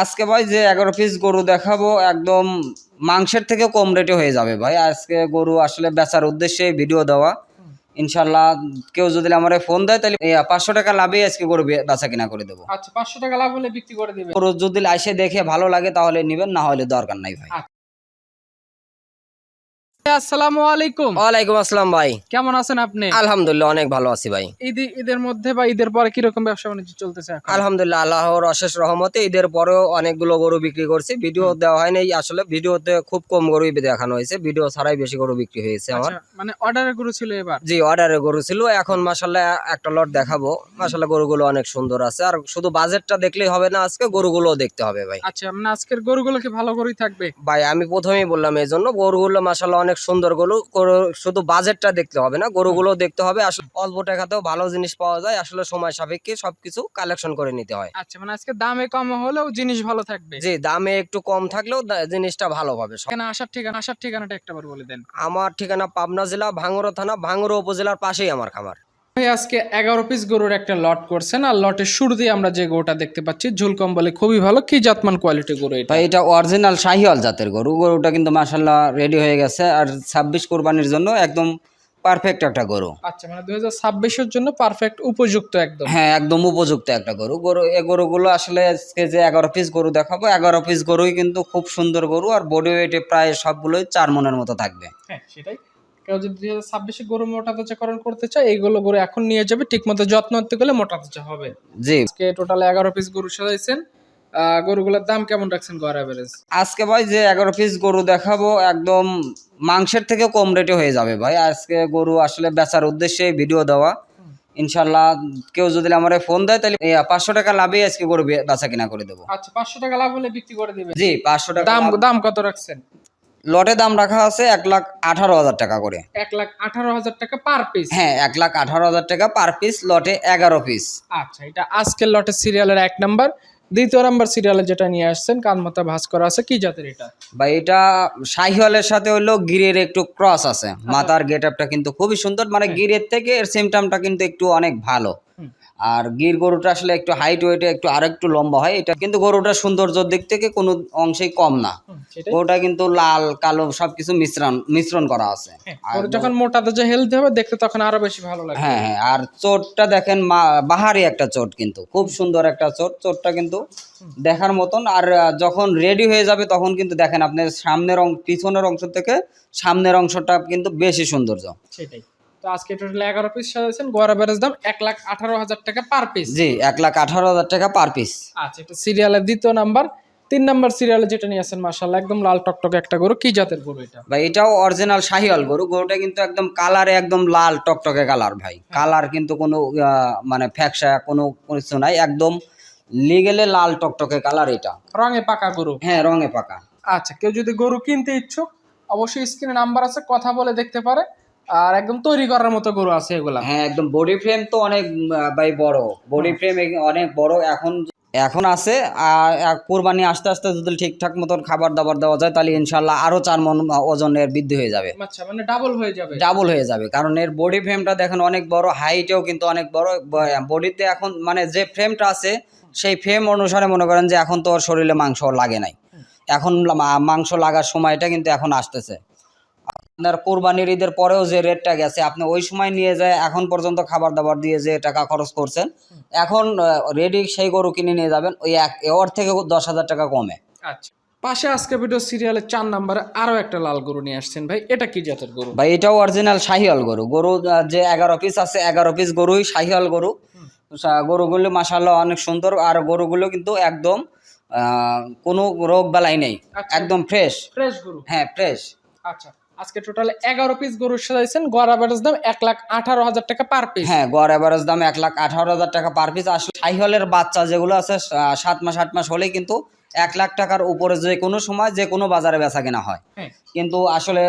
আজকে ভাই যে এগারো পিস গরু দেখাবো একদম মাংসের থেকে কম রেটে হয়ে যাবে ভাই। আজকে গরু আসলে বেচার উদ্দেশ্যে ভিডিও দেওয়া। ইনশাল্লাহ কেউ যদি আমার ফোন দেয় তাহলে পাঁচশো টাকা লাভে আজকে গরু বেচা কিনা করে দেবো। আচ্ছা পাঁচশো টাকা লাভ হলে বিক্রি করে দেবে। গরু যদি আসে দেখে ভালো লাগে তাহলে নিবেন না হলে দরকার নাই ভাই। আসসালামু আলাইকুম। ওয়ালাইকুম আসসালাম ভাই। কেমন আছেন আপনি? আলহামদুলিল্লাহ অনেক ভালো আছি ভাই। ঈদ ঈদের মধ্যে বা ঈদের পরে কীরকম ব্যবসা বাণিজ্য চলতেছে এখন? আলহামদুলিল্লাহ আল্লাহর অশেষ রহমতে ঈদের পরেও অনেকগুলো গরু বিক্রি করছি। ভিডিও দেওয়া হয়নি আসলে ভিডিওতে খুব কম গরুই দেখানো হয়েছে। ভিডিও ছাড়াই বেশি গরু বিক্রি হয়েছে আমার। আচ্ছা, মানে অর্ডারের গরু ছিল এবার? জি অর্ডারে গরু ছিল। এখন মাসাল্লাহ একটা লট দেখাবো। মাসাল্লাহ গরুগুলো অনেক সুন্দর আছে। আর শুধু বাজেটটা দেখলেই হবে না আজকে গরুগুলো দেখতে হবে ভাই। আচ্ছা মানে আজকের গরুগুলো কি ভালো গরুই থাকবে? ভাই আমি প্রথমেই বললাম এই জন্য গরুগুলো মাসাল্লাহ অনেক সুন্দর গরু। শুধু বাজেটটা দেখতে হবে না গরুগুলো দেখতে হবে। আসলে অল্প টাকাতেও ভালো জিনিস পাওয়া যায়। আসলে সময় সাপেক্ষে সবকিছু কালেকশন করে নিতে হয়। আচ্ছা মানে আজকে দামে কম হলেও জিনিস ভালো থাকবে? জি দামে একটু কম থাকলেও জিনিসটা ভালো হবে। এখানে আসার ঠিকানা আসার ঠিকানাটা একটাবার বলে দেন। আমার ঠিকানা পাবনা জেলা ভাঙ্গুরো থানা ভাঙ্গুরো উপজেলার পাশেই আমার খামার। ভাই আজকে এগারো পিস গরুর একটা লট করছেন আর লটের শুরুতেই আমরা যে গরুটা দেখতে পাচ্ছি ঝুল কম্বলে খুবই ভালো কি জাতমান কোয়ালিটি গরু এটা? ভাই এটা অরিজিনাল শাহিওয়াল জাতের গরু গরুটা কিন্তু মাসাল্লাহ রেডি হয়ে গেছে আর ছাব্বিশ কোরবানির জন্য একদম পারফেক্ট একটা গরু। আচ্ছা মানে দুই হাজার ছাব্বিশের জন্য পারফেক্ট উপযুক্ত একদম। হ্যাঁ একদম উপযুক্ত একটা গরু। গরু এই গরুগুলো আসলে আজকে যে এগারো পিস গরু দেখাবো এগারো পিস গরুই কিন্তু খুব সুন্দর গরু আর বডি ওয়েটে প্রায় সবগুলোই চার মনের মতো থাকবে। হ্যাঁ সেটাই। কেউ যদি দুই হাজার ছাব্বিশে গরু মোটা তাজাকরণ করতে চায় এইগুলো গরু এখন নিয়ে যাবে ঠিক মতো যত্ন নিতে গেলে মোটা তাজা হবে। জি। আজকে টোটাল এগারো পিস গরু সাজাইছেন গরুগুলোর দাম কেমন রাখছেন গড় অ্যাভারেজ আজকে ভাই যে এগারো পিস গরু দেখাবো একদম মাংসের থেকে কম রেটে হয়ে যাবে ভাই। আজকে গরু আসলে বেচার উদ্দেশ্যে ভিডিও দেওয়া। ইনশাল্লাহ কেউ যদি আমার ফোন দেয় তাহলে পাঁচশো টাকা লাভে আজকে গরু বেচা কিনা করে দেবো। আচ্ছা পাঁচশো টাকা লাভ হলে বিক্রি করে দিবে জি পাঁচশো টাকা দাম দাম কত রাখছেন? লটে দাম রাখা আছে এক লাখ আঠারো হাজার টাকা করে। এক লাখ আঠারো হাজার টাকা পার পিস হ্যাঁ এক লাখ আঠারো হাজার টাকা পার পিস লটে এগারো পিস আচ্ছা এটা আজকের লটের সিরিয়ালের এক নাম্বার দ্বিতীয় নাম্বার সিরিয়ালে যেটা নিয়ে আসছেন কানমাতা ভাস করা আছে কি জাতের এটা? বা এটা শাহিওয়ালের সাথে হলো গিরের একটু ক্রস আছে। মাথার গেট আপটা কিন্তু খুবই সুন্দর মানে গিরের থেকে এর সিমটামটা কিন্তু একটু অনেক ভালো। আর গির গরুটা আসলে একটু হাইট ওয়েটে একটু আর একটু লম্বা হয়। এটা কিন্তু গরুটা সৌন্দর্যের দিক থেকে কোনো অংশেই কম না। গরুটা কিন্তু লাল কালো সবকিছু মিশ্রণ মিশ্রণ করা আছে। হ্যাঁ, আর যখন মোটা তাজা হেলদি হবে দেখতে তখন আরও বেশি ভালো লাগে হ্যাঁ হ্যাঁ আর চোটটা দেখেন বাহারি একটা চোট কিন্তু খুব সুন্দর একটা চোট। চোটটা কিন্তু দেখার মতন। আর যখন রেডি হয়ে যাবে তখন কিন্তু দেখেন আপনার সামনের অং পিছনের অংশ থেকে সামনের অংশটা কিন্তু বেশি সৌন্দর্য। সেটাই। তো আজকে টোটাল এগারো পিস সাজাইছেন। গড় অ্যাভারেজ দাম এক লাখ আঠারো হাজার টাকা পার পিস জি এক লাখ আঠারো হাজার টাকা পার পিস আচ্ছা এটা সিরিয়ালের দ্বিতীয় নাম্বার তিন নাম্বার সিরিয়ালে যেটা নিয়ে আসেন মার্শাল্লাহ একদম লাল টকটকে একটা গরু। কি জাতের গরু এটা? ভাই এটাও অরিজিনাল শাহিওয়াল গরু। গরুটা কিন্তু একদম কালারে একদম লাল টকটকে কালার ভাই। কালার কিন্তু কোনো আহ, মানে ফ্যাকসা কোনো কিছু নাই। একদম লিগেলে লাল টকটকে কালার এটা। রঙে পাকা গরু? হ্যাঁ রঙে পাকা। আচ্ছা কেউ যদি গরু কিনতে ইচ্ছুক অবশ্যই স্ক্রিনে নাম্বার আছে কথা বলে দেখতে পারে। আর একদম তৈরি করার মতো গরু আছে এগুলা। হ্যাঁ একদম বডি ফ্রেম তো অনেক ভাই বড়। বডি ফ্রেম অনেক বড় এখন এখন আছে। আর কোরবানি আস্তে আস্তে যদি ঠিকঠাক মতন খাবার দাবার দেওয়া যায় তাহলে ইনশাল্লাহ আরও চার মন ওজনের বৃদ্ধি হয়ে যাবে। আচ্ছা মানে ডাবল হয়ে যাবে। ডাবল হয়ে যাবে কারণ এর বডি ফ্রেমটা দেখেন অনেক বড় হাইটেও কিন্তু অনেক বড়। বডিতে এখন মানে যে ফ্রেমটা আছে সেই ফ্রেম অনুসারে মনে করেন যে এখন তো ওর শরীরে মাংস লাগে নাই। এখন মাংস লাগার সময়টা কিন্তু এখন আসতেছে। আপনার কোরবানির ঈদের পরেও যে রেটটা গেছে আপনি ওই সময় নিয়ে যায় এখন পর্যন্ত খাবার দাবার দিয়ে যে টাকা খরচ করছেন এখন রেডি সেই গরু কিনে নিয়ে যাবেন ওই এক ওর থেকে দশ হাজার টাকা কমে। আচ্ছা। পাশে আজকে ভিডিও সিরিয়ালের চার নাম্বারে আরও একটা লাল গরু নিয়ে আসছেন। ভাই এটা কি জাতের গরু? ভাই এটাও অরিজিনাল শাহিওয়াল গরু। গরু যে এগারো পিস আছে এগারো পিস গরুই শাহিওয়াল গরু। সা- গরুগুলো মাসাল্লাহ অনেক সুন্দর আর গরুগুলো কিন্তু একদম আহ, কোনো রোগ বালাই নেই। আচ্ছা। একদম ফ্রেশ ফ্রেশ গরু? হ্যাঁ ফ্রেশ আচ্ছা। আজকে টোটাল এগারো পিস গরু সাজাইছেন গড় অ্যাভারেজ দাম এক লাখ আঠারো হাজার টাকা পার পিস হ্যাঁ গড় অ্যাভারেজ দাম এক লাখ আঠারো হাজার টাকা পার পিস আসলে সাইহলের বাচ্চা যেগুলো আছে সাত মাস, আট মাস হলেই কিন্তু এক লাখ টাকার উপরে যে কোনো সময় যে কোনো বাজারে বেচা কেনা হয়। হ্যাঁ। কিন্তু আসলে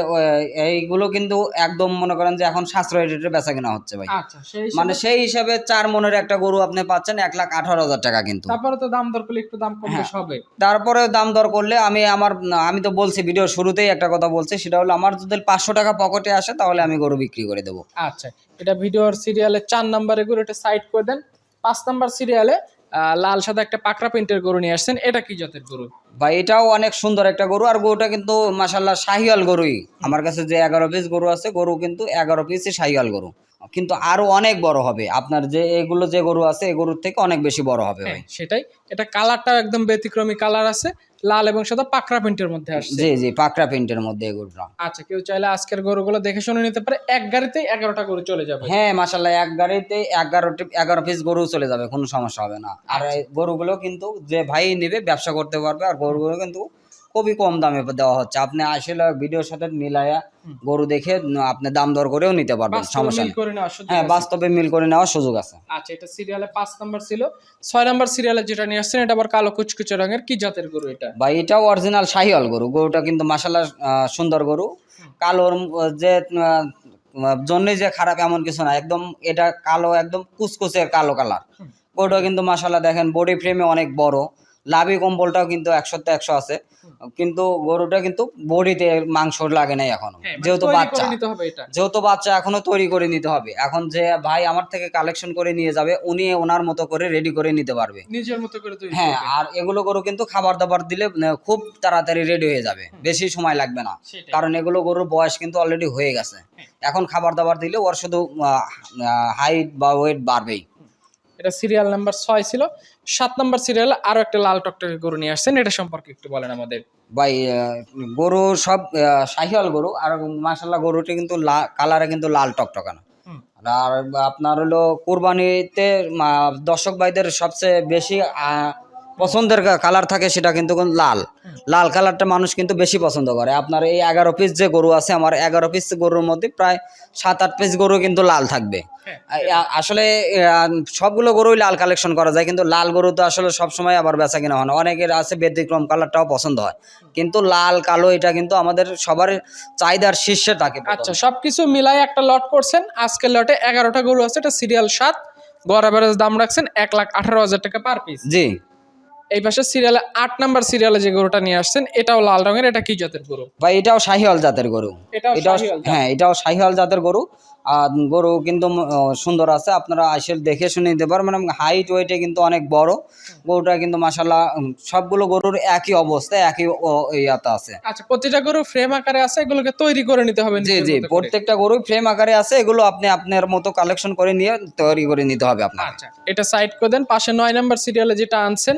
এইগুলো কিন্তু একদম মনে করেন যে এখন সাশ্রয় রেটে বেচা কেনা হচ্ছে ভাই। আচ্ছা সেই মানে সেই হিসাবে চার মনের একটা গরু আপনি পাচ্ছেন এক লাখ আঠারো হাজার টাকা কিন্তু। তারপরে তো দাম দর করলে একটু দাম কম হ্যাঁ। হবে তারপরে দাম দর করলে আমি আমার আমি তো বলছি ভিডিও শুরুতেই একটা কথা বলছি সেটা হলো আমার যদি পাঁচশো টাকা পকেটে আসে তাহলে আমি গরু বিক্রি করে দেবো। আচ্ছা এটা ভিডিওর সিরিয়ালে চার নাম্বারে গরু এটা সাইড করে দেন। পাঁচ নাম্বার সিরিয়ালে লাল সাদা একটা পাকড়া প্রিন্টের গরু নিয়ে আসছেন। এটা কি জাতের গরু? ভাই এটাও অনেক সুন্দর একটা গরু। আর গরুটা কিন্তু মাসাল্লাহ শাহিয়াল গরুই। আমার কাছে যে এগারো পিস গরু আছে গরু কিন্তু এগারো পিসই শাহিয়াল গরু। কিন্তু আরও অনেক বড় হবে। আপনার যে এগুলো যে গরু আছে এ গরুর থেকে অনেক বেশি বড় হবে হ্যাঁ, সেটাই। এটা কালারটা একদম ব্যতিক্রমী কালার আছে। লাল এবং সাদা পাকরা প্রিন্টের মধ্যে আসছে। জি জি পাকড়া প্রিন্টের মধ্যে এই গরুটা আচ্ছা কেউ চাইলে আজকের গরুগুলো দেখে শুনে নিতে পারে। এক গাড়িতে এগারোটা গরু চলে যাবে। হ্যাঁ মাসাল্লাহ এক গাড়িতে এগারোটি এগারো পিস গরু চলে যাবে কোনো সমস্যা হবে না। আর এই গরুগুলো কিন্তু যে ভাই নেবে ব্যবসা করতে পারবে আর গরুগুলো কিন্তু খুবই কম দামে দেওয়া হচ্ছে। আপনি আসলে ভিডিওর সাথে মিলায়া গরু দেখে আপনি দাম দর করেও নিতে পারবেন সমস্যা নেই। হ্যাঁ। বাস্তবে মিল করে নেওয়ার সুযোগ আছে। আচ্ছা এটা সিরিয়ালে পাঁচ নাম্বার ছিল। ছয় নাম্বার সিরিয়ালে যেটা নিয়ে আসছেন এটা আবার কালো কুচকুচে রঙের। কি জাতের গরু এটা? বা এটাও অরিজিনাল শাহিওয়াল গরু। গরুটা কিন্তু মাসাল্লাহ সুন্দর গরু। কালোর যে জন্য যে খারাপ এমন কিছু না একদম এটা কালো একদম কুচকুচের কালো কালার। গরুটা কিন্তু মাসাল্লাহ দেখেন বডি ফ্রেমে অনেক বড়। লাভি কম্বলটাও কিন্তু একশোতে একশো আছে। কিন্তু গরুটা কিন্তু বডিতে মাংস লাগে নাই এখনও। হ্যাঁ, মানে যেহেতু বাচ্চা। যেহেতু বাচ্চা এখনও তৈরি করে নিতে হবে। এখন যে ভাই আমার থেকে কালেকশন করে নিয়ে যাবে উনি ওনার মতো করে রেডি করে নিতে পারবে। নিজের মতো করে তৈরি হ্যাঁ আর এগুলো গরু কিন্তু খাবার দাবার দিলে খুব তাড়াতাড়ি রেডি হয়ে যাবে। বেশি সময় লাগবে না। কারণ এগুলো গরুর বয়স কিন্তু অলরেডি হয়ে গেছে। এখন খাবার দাবার দিলে ওর শুধু হাইট বা ওয়েট বাড়বেই। এটা সিরিয়াল নাম্বার ছয় ছিল। সাত নম্বর সিরিয়াল আরও একটা লাল টকটকে গরু নিয়ে আসছেন এটা সম্পর্কে একটু বলেন আমাদের। ভাই গরু সব সাহিয়াল গরু আর মাসাল্লাহ গরুটি কিন্তু কালারে কিন্তু লাল টকটকানো। আর আপনার হলো কোরবানিতে দর্শক ভাইদের সবচেয়ে বেশি পছন্দের কালার থাকে সেটা কিন্তু লাল। লাল কালারটা মানুষ কিন্তু বেশি পছন্দ করে। আপনার এই এগারো পিস যে গরু আছে আমার এগারো পিস গরুর মধ্যে প্রায় সাত আট পিস গরু কিন্তু লাল থাকবে। হ্যাঁ, আসলে সবগুলো গরুই লাল কালেকশন করা যায় কিন্তু লাল গরু তো আসলে সবসময় আবার বেচা কিনা হয় না। অনেকের আছে ব্যতিক্রম কালারটাও পছন্দ হয়। কিন্তু লাল কালো এটা কিন্তু আমাদের সবার চাহিদার শীর্ষে থাকে আচ্ছা সবকিছু মিলাই একটা লট করছেন। আজকের লটে এগারোটা গরু আছে এটা সিরিয়াল সাত। গড় অ্যাভারেজ দাম রাখছেন এক লাখ আঠারো হাজার টাকা পার পিস জি। এই পাশে সিরিয়ালে আট নাম্বার সিরিয়ালে যে গরুটা নিয়ে আসছেন এটাও লাল রঙের এটা কি জাতের গরু? ভাই এটাও শাহিওয়াল জাতের গরু। এটাও। হ্যাঁ এটাও শাহিওয়াল জাতের গরু। আর গরু কিন্তু সুন্দর আছে আপনারা আসলে দেখে শুনে নিতে পারবেন। হাইট ওয়েটে কিন্তু অনেক বড়। গরুটা কিন্তু মাসাল্লাহ সবগুলো গরুর একই অবস্থা একই ইয়াতে আছে। আচ্ছা প্রতিটা গরু ফ্রেম আকারে আছে এগুলোকে তৈরি করে নিতে হবে জি জি প্রত্যেকটা গরু ফ্রেম আকারে আছে এগুলো আপনি আপনার মতো কালেকশন করে নিয়ে তৈরি করে নিতে হবে আপনার আচ্ছা এটা সাইড করে দেন পাশে নয় নাম্বার সিরিয়ালে যেটা আনছেন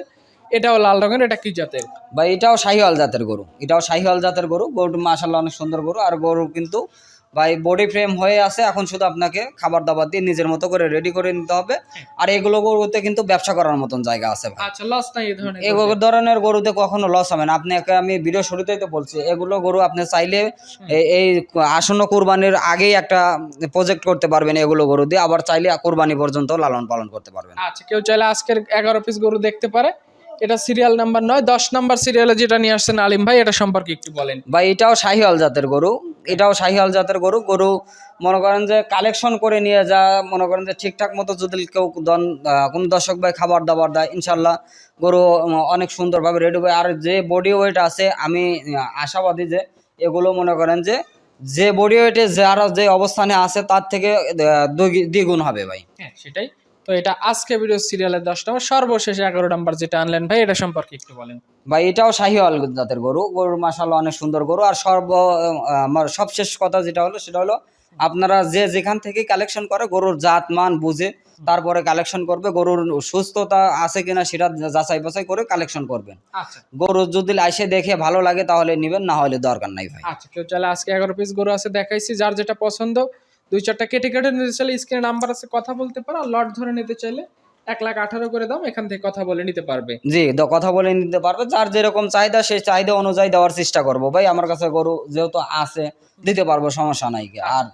এটাও লাল রঙের এটা কি জাতের? বা এটাও শাহিওয়াল জাতের গরু। এটাও শাহিওয়াল জাতের গরু। গরুটা মাসাল্লাহ অনেক সুন্দর গরু। আর গরু কিন্তু ভাই বডি ফ্রেম হয়ে আছে। এখন শুধু আপনাকে খাবার দাবার দিয়ে নিজের মতো করে রেডি করে নিতে হবে। আর এগুলো গরুতে কিন্তু ব্যবসা করার মতন জায়গা আছে ভাই। আচ্ছা লস নাই এই ধরনের এই ধরনের গরুতে কখনো লস হবে না। আপনি একে- আমি ভিডিও শুরুতেই তো বলছি এগুলো গরু আপনি চাইলে এই আসন্ন কোরবানির আগেই একটা প্রজেক্ট করতে পারবেন এগুলো গরু দিয়ে। আবার চাইলে কোরবানি পর্যন্ত লালন পালন করতে পারবেন। আচ্ছা কেউ চাইলে আজকের এগারো পিস গরু দেখতে পারে। এটা সিরিয়াল নাম্বার নয় দশ নাম্বার সিরিয়ালে যেটা নিয়ে আসছেন আলিম ভাই এটা সম্পর্কে একটু বলেন। বা এটাও শাহিওয়াল জাতের গরু। এটাও শাহিওয়াল জাতের গরু। গরু মনে করেন যে কালেকশন করে নিয়ে যা মনে করেন যে ঠিকঠাক মতো যদি কেউ দন কোনো দর্শক ভাই খাবার দাবার দেয় ইনশাল্লাহ গরু অনেক সুন্দরভাবে রেডি হবে। আর যে বডি ওয়েট আছে আমি আশাবাদী যে এগুলো মনে করেন যে যে বডি ওয়েটে যারা যে অবস্থানে আছে তার থেকে দ্বিগুণ হবে ভাই। হ্যাঁ সেটাই। তো এটা আজকে ভিডিও সিরিয়ালের দশ নম্বর সর্বশেষ এগারো নম্বর যেটা আনলেন ভাই এটা সম্পর্কে একটু বলেন। ভাই এটাও শাহিওয়াল জাতের গরু। গরুর মাসাল্লাহ অনেক সুন্দর গরু। আর সর্ব আমার সবশেষ কথা যেটা হলো সেটা হলো আপনারা যে যেখান থেকে কালেকশন করে গরুর জাত মান বুঝে তারপরে কালেকশন করবে গরুর সুস্থতা আছে কিনা সেটা যাচাই বাছাই করে কালেকশন করবেন। আচ্ছা। গরু যদি এসে দেখে ভালো লাগে তাহলে নেবেন না হলে দরকার নাই ভাই। আচ্ছা কেউ চাইলে আজকে এগারো পিস গরু আছে দেখাইছি যার যেটা পছন্দ দুই চারটা কেটে কেটে নিতে চাইলে স্ক্রিনে নাম্বার আছে কথা বলতে পারো। আর লট ধরে নিতে চাইলে এক লাখ আঠারো করে দাম এখান থেকে কথা বলে নিতে পারবে। জি দ- কথা বলে নিতে পারবে। যার যেরকম চাহিদা সেই চাহিদা অনুযায়ী দেওয়ার চেষ্টা করব। ভাই আমার কাছে গরু যেহেতু আছে দিতে পারব সমস্যা নাই। কি। আর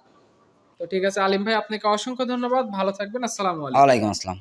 তো ঠিক আছে আলিম ভাই আপনাকে অসংখ্য ধন্যবাদ। ভালো থাকবেন আসসালামু আলাইকুম। আসসালাম।